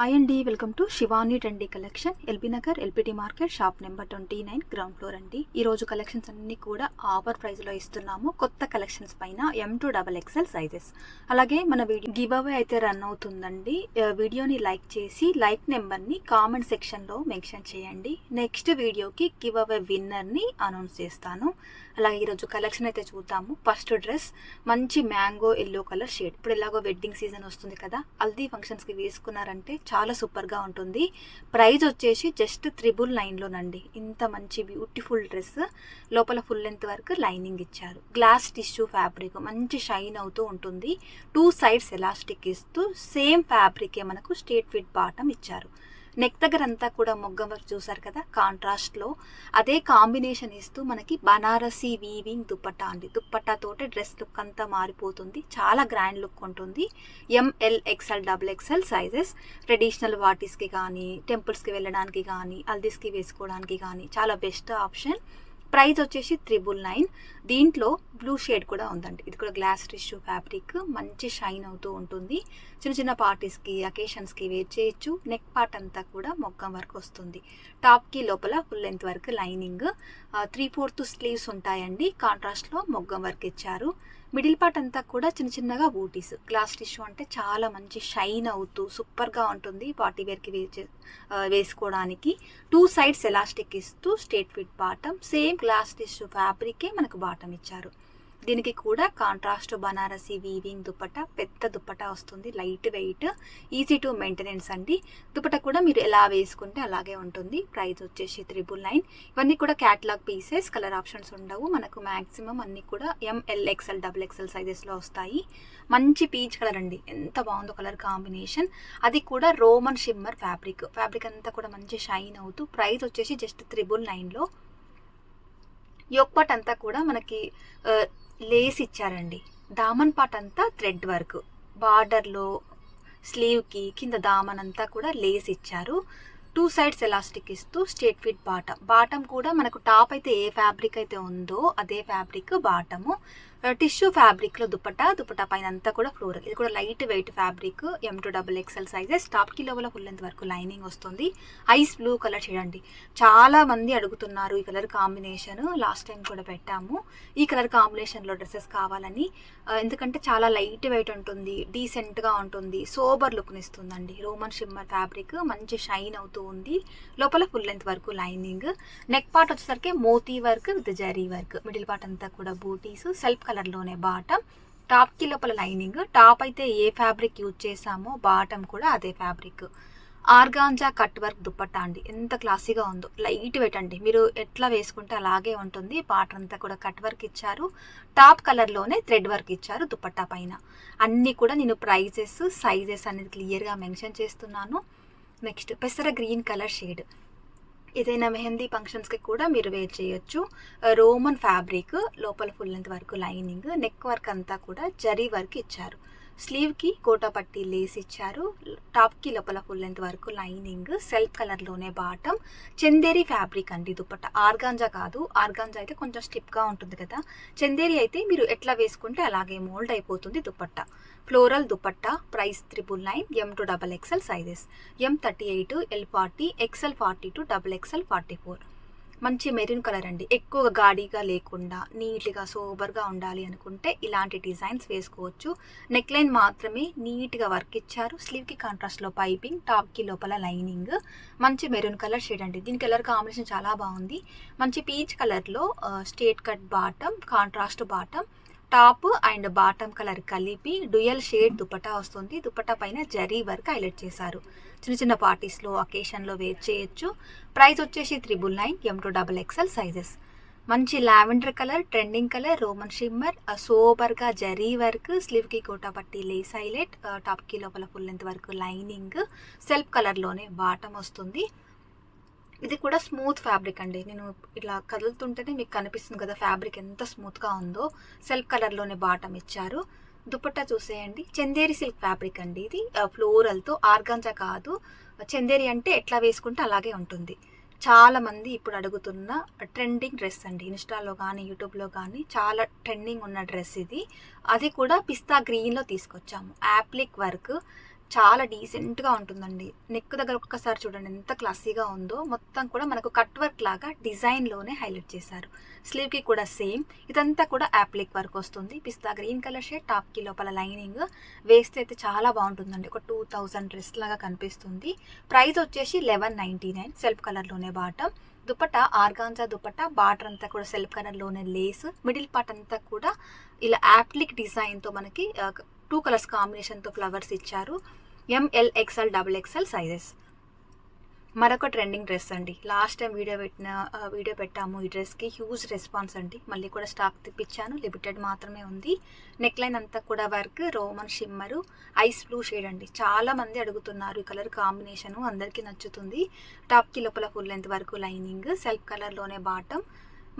Hi అండి welcome to Shivani trendy collection LB Nagar LPT market shop number twenty nine ground floor అండి. ఈ రోజు collections అన్ని కూడా ఆఫర్ ప్రైస్లో ఇస్తున్నాము. కొత్త కలెక్షన్స్ పైన M to double XL sizes అలాగే మన వీడియో గివ్ అవే అయితే రన్ అవుతుందండి. వీడియోని లైక్ చేసి లైక్ నెంబర్ని కామెంట్ సెక్షన్లో మెన్షన్ చేయండి. నెక్స్ట్ వీడియోకి గివ్ అవే విన్నర్ని అనౌన్స్ చేస్తాను. అలాగే ఈరోజు కలెక్షన్ అయితే చూద్దాము. ఫస్ట్ డ్రెస్ మంచి మ్యాంగో ఎల్లో కలర్ షేడ్. ఇప్పుడు ఎలాగో వెడ్డింగ్ సీజన్ వస్తుంది కదా హల్దీ ఫంక్షన్స్కి వేసుకున్నారంటే చాలా సూపర్గా ఉంటుంది. ప్రైజ్ వచ్చేసి జస్ట్ త్రిబుల్ నైన్లోనండి. ఇంత మంచి బ్యూటిఫుల్ డ్రెస్. లోపల ఫుల్ లెంత్ వరకు లైనింగ్ ఇచ్చారు. గ్లాస్ టిష్యూ ఫ్యాబ్రిక్ మంచి షైన్ అవుతూ ఉంటుంది. టూ సైడ్స్ ఎలాస్టిక్ ఇస్తూ సేమ్ ఫ్యాబ్రికే మనకు స్టేట్ ఫిట్ బాటమ్ ఇచ్చారు. నెక్ దగ్గర అంతా కూడా మొగ్గ వర్క్ చూసారు కదా? కాంట్రాస్ట్లో అదే కాంబినేషన్ ఇస్తూ మనకి బనారసి వీవింగ్ దుప్పట్టా అండి. దుప్పట్టాతోటే డ్రెస్ లుక్ అంతా మారిపోతుంది. చాలా గ్రాండ్ లుక్ ఉంటుంది. M L XL double XL sizes traditional వాటిస్కి కానీ టెంపుల్స్కి వెళ్ళడానికి కానీ హల్దీస్కి వేసుకోవడానికి కానీ చాలా బెస్ట్ ఆప్షన్ ప్రైస్ వచ్చేసి త్రిబుల్ నైన్. దీంట్లో బ్లూ షేడ్ కూడా ఉందండి. ఇది కూడా గ్లాస్ టిష్యూ ఫ్యాబ్రిక్. మంచి షైన్ అవుతూ ఉంటుంది. చిన్న చిన్న పార్టీస్కి అకేషన్స్కి వేర్ చేయొచ్చు. నెక్ పార్ట్ అంతా కూడా మొగ్గం వరకు వస్తుంది. టాప్కి లోపల ఫుల్ లెంత్ వరకు లైనింగ్ త్రీ ఫోర్త్ స్లీవ్స్ ఉంటాయండి. కాంట్రాస్ట్లో మొగ్గం వర్క్ ఇచ్చారు. మిడిల్ పార్ట్ అంతా కూడా చిన్న చిన్నగా బూటీస్. గ్లాస్ టిష్యూ అంటే చాలా మంచి షైన్ అవుతూ సూపర్గా ఉంటుంది పార్టీ వేర్కి వేచే వేసుకోవడానికి. టూ సైడ్స్ ఎలాస్టిక్ ఇస్తూ straight fit bottom. Same glass tissue ఫ్యాబ్రికే మనకు బాటమ్ ఇచ్చారు దీనికి కూడా కాంట్రాస్ట్ బనారసి వీవింగ్ దుప్పట పెద్ద దుప్పట వస్తుంది light weight easy to maintenance అండి. దుప్పట కూడా మీరు ఎలా వేసుకుంటే అలాగే ఉంటుంది. ప్రైస్ వచ్చేసి త్రిబుల్ నైన్ ఇవన్నీ కూడా క్యాట్లాగ్ పీసెస్ కలర్ ఆప్షన్స్ ఉండవు. మనకు మ్యాక్సిమం అన్ని కూడా ఎంఎల్ ఎక్స్ఎల్ డబుల్ ఎక్స్ఎల్ సైజెస్లో వస్తాయి. మంచి పీచ్ కలర్ అండి. ఎంత బాగుందో కలర్ కాంబినేషన్ అది కూడా రోమన్ షిమ్మర్ ఫ్యాబ్రిక్ ఫ్యాబ్రిక్ అంతా కూడా మంచి షైన్ అవుతూ ప్రైస్ వచ్చేసి జస్ట్ త్రిబుల్ నైన్లో యోక్ అంతా కూడా మనకి లేస్ ఇచ్చారండి దామన్ పాట్ అంతా థ్రెడ్ వర్క్. బార్డర్లో స్లీవ్కి కింద దామన్ అంతా కూడా లేస్ ఇచ్చారు టూ సైడ్స్ ఎలాస్టిక్ ఇస్తూ స్టేట్ ఫిట్ బాటమ్ బాటమ్ కూడా మనకు టాప్ అయితే ఏ ఫ్యాబ్రిక్ అయితే ఉందో అదే ఫ్యాబ్రిక్ బాటము. టిష్యూ ఫ్యాబ్రిక్లో దుపట్టా దుపట్టా పైన అంతా కూడా ఫ్లోరల్. ఇది కూడా light weight fabric M to double XL sizes టాప్కి లోపల ఫుల్ లెంత్ వరకు లైనింగ్ వస్తుంది. ఐస్ బ్లూ కలర్ చూడండి చాలా మంది అడుగుతున్నారు ఈ కలర్ కాంబినేషన్ లాస్ట్ టైం కూడా పెట్టాము. ఈ కలర్ కాంబినేషన్లో డ్రెస్సెస్ కావాలని. ఎందుకంటే చాలా లైట్ వెయిట్ ఉంటుంది. డీసెంట్గా ఉంటుంది. సోబర్ లుక్ని ఇస్తుందండి. రోమన్ షిమ్మర్ ఫ్యాబ్రిక్ మంచి షైన్ అవుతూ ఉంది. లోపల ఫుల్ లెంత్ వరకు లైనింగ్. నెక్ పార్ట్ వచ్చేసరికి Moti work with zari work middle part అంతా కూడా బూటీస్ సెల్ఫ్ కలర్లోనే బాటమ్ టాప్కి లోపల లైనింగ్. టాప్ అయితే ఏ ఫ్యాబ్రిక్ యూజ్ చేసామో బాటమ్ కూడా అదే fabric. Organza cut work dupatta అండి. ఎంత క్లాసీగా ఉందో. లైట్ వెయిట్ అండి. మీరు ఎట్లా వేసుకుంటే అలాగే ఉంటుంది. పాటర్ అంతా కూడా కట్ వర్క్ ఇచ్చారు. టాప్ కలర్లోనే థ్రెడ్ వర్క్ ఇచ్చారు దుప్పట్టా పైన. అన్నీ కూడా నేను ప్రైజెస్ సైజెస్ అనేది క్లియర్గా మెన్షన్ చేస్తున్నాను. నెక్స్ట్ పెసర గ్రీన్ కలర్ షేడ్. ఏదైనా మెహందీ ఫంక్షన్స్కి కూడా మీరు వేర్ చేయొచ్చు. రోమన్ ఫ్యాబ్రిక్ లోపల ఫుల్ లెంత్ వరకు లైనింగ్ నెక్ వర్క్ అంతా కూడా జరీ వర్క్ ఇచ్చారు. స్లీవ్కి కోటా పట్టి లేస్ ఇచ్చారు టాప్కి లోపల ఫుల్ లెంత్ వరకు లైనింగ్ సెల్ఫ్ కలర్లోనే బాటమ్ చందేరి ఫ్యాబ్రిక్ అండి దుపట్ట. ఆర్గాంజా కాదు ఆర్గాంజా అయితే కొంచెం స్టిప్గా ఉంటుంది కదా. చందేరి అయితే మీరు ఎట్లా వేసుకుంటే అలాగే మోల్డ్ అయిపోతుంది dupatta. Floral dupatta price triple nine M to double XL sizes. M thirty eight L forty XL forty two double XL forty four. మంచి మెరూన్ కలర్ అండి. ఎక్కువ గాడిగా లేకుండా నీట్గా సోబర్గా ఉండాలి అనుకుంటే ఇలాంటి డిజైన్స్ వేసుకోవచ్చు. నెక్ లైన్ మాత్రమే నీట్గా వర్క్ ఇచ్చారు. స్లీవ్కి కాంట్రాస్ట్లో పైపింగ్ టాప్కి లోపల లైనింగ్. మంచి మెరూన్ కలర్ షేడ్ అండి. దీని కలర్ కాంబినేషన్ చాలా బాగుంది. మంచి పీచ్ కలర్లో straight cut bottom contrast bottom top and bottom colour కలిపి డుయల్ షేడ్ దుపటా వస్తుంది. దుపటా పైన జరీ వర్క్ హైలైట్ చేశారు. చిన్న చిన్న పార్టీస్లో అకేషన్లో వేర్ చేయొచ్చు. ప్రైస్ వచ్చేసి triple nine M to double XL sizes మంచి lavender colour trending colour Roman shimmer సూపర్గా జరీ వర్క్ స్లీవ్కి కోటా పట్టి లేస్ హైలైట్ టాప్కి లోపల ఫుల్ లెంత్ వరకు లైనింగ్ సెల్ఫ్ కలర్లోనే బాటమ్ వస్తుంది. ఇది కూడా స్మూత్ ఫ్యాబ్రిక్ అండి. నేను ఇట్లా కదులుతుంటేనే మీకు కనిపిస్తుంది కదా ఫ్యాబ్రిక్ ఎంత స్మూత్గా ఉందో. సెల్ఫ్ కలర్లోనే బాటం ఇచ్చారు. దుపట్టా చూసేయండి. చందేరి సిల్క్ ఫ్యాబ్రిక్ అండి ఇది. ఫ్లోరల్తో ఆర్గాంజా కాదు. చందేరి అంటే ఎట్లా వేసుకుంటే అలాగే ఉంటుంది. చాలా మంది ఇప్పుడు అడుగుతున్న ట్రెండింగ్ డ్రెస్ అండి. ఇన్స్టాలో కానీ యూట్యూబ్లో కానీ చాలా ట్రెండింగ్ ఉన్న డ్రెస్ ఇది. అది కూడా పిస్తా గ్రీన్లో తీసుకొచ్చాము. యాప్లిక్ వర్క్ చాలా డీసెంట్గా ఉంటుందండి. నెక్ దగ్గర ఒక్కసారి చూడండి ఎంత క్లాసీగా ఉందో. మొత్తం కూడా మనకు కట్ వర్క్ లాగా డిజైన్లోనే హైలైట్ చేశారు. స్లీవ్కి కూడా సేమ్ ఇదంతా కూడా యాప్లిక్ వర్క్ వస్తుంది. పిస్తా గ్రీన్ కలర్ షేడ్ టాప్కి లోపల లైనింగ్ వేస్తే అయితే చాలా బాగుంటుందండి. ఒక టూ థౌజండ్ డ్రెస్ లాగా కనిపిస్తుంది. ప్రైస్ వచ్చేసి లెవెన్ నైంటీ నైన్ సెల్ఫ్ కలర్లోనే bottom dupatta organza dupatta border అంతా కూడా సెల్ఫ్ కలర్లోనే లేస్ మిడిల్ పార్ట్ అంతా కూడా ఇలా యాప్లిక్ డిజైన్తో మనకి టూ కలర్స్ కాంబినేషన్తో ఫ్లవర్స్ ఇచ్చారు. M L XL double XL sizes మరొక ట్రెండింగ్ డ్రెస్ అండి. లాస్ట్ టైం వీడియో పెట్టిన వీడియో పెట్టాము ఈ డ్రెస్కి హ్యూజ్ రెస్పాన్స్ అండి. మళ్ళీ కూడా స్టాక్ తెప్పించాను. లిమిటెడ్ మాత్రమే ఉంది. నెక్ లైన్ అంతా కూడా work Roman shimmer ice blue shade అండి. చాలా మంది అడుగుతున్నారు ఈ కలర్ కాంబినేషను అందరికీ నచ్చుతుంది. టాప్కి లోపల ఫుల్ లెంత్ వరకు లైనింగ్ సెల్ఫ్ కలర్లోనే బాటమ్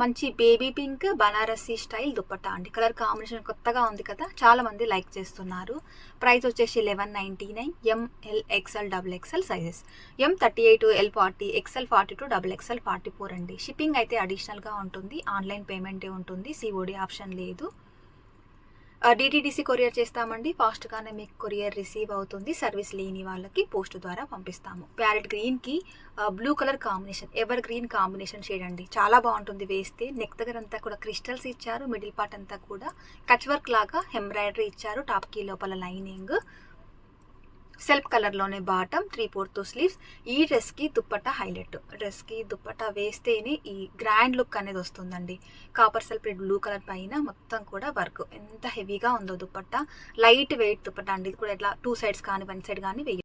మంచి baby pink Banarasi style dupatta అండి. కలర్ కాంబినేషన్ కొత్తగా ఉంది కదా చాలా మంది లైక్ చేస్తున్నారు. ప్రైస్ వచ్చేసి eleven ninety nine M L XL double XL sizes. M thirty eight L forty XL forty two double XL forty four అండి. షిప్పింగ్ అయితే అడిషనల్గా ఉంటుంది ఆన్లైన్ పేమెంటే ఉంటుంది సిఓడి ఆప్షన్ లేదు. డిటీడీసీ కొరియర్ చేస్తామండి. ఫాస్ట్గానే మీకు కొరియర్ రిసీవ్ అవుతుంది. సర్వీస్ లేని వాళ్ళకి పోస్ట్ ద్వారా పంపిస్తాము. ప్యారెట్ గ్రీన్కి blue colour combination evergreen combination shade అండి చాలా బాగుంటుంది వేస్తే. నెక్ దగ్గర అంతా కూడా క్రిస్టల్స్ ఇచ్చారు. మిడిల్ పార్ట్ అంతా కూడా కచ్ వర్క్ లాగా ఎంబ్రాయిడరీ ఇచ్చారు. టాప్కి లోపల లైనింగ్. సెల్ఫ్ కలర్లోనే బాటమ్ త్రీ ఫోర్త్ స్లీవ్స్ ఈ డ్రెస్కి దుప్పట హైలైట్. డ్రెస్కి దుప్పట వేస్తేనే ఈ గ్రాండ్ లుక్ అనేది వస్తుందండి. కాపర్ సెల్ఫ్ బ్లూ కలర్ పైన మొత్తం కూడా వర్క్. ఎంత హెవీగా ఉందో దుప్పట్ట. లైట్ వెయిట్ దుప్పట అండి. ఇది కూడా ఇట్లా టూ సైడ్స్ కానీ వన్ సైడ్ కానీ వేయ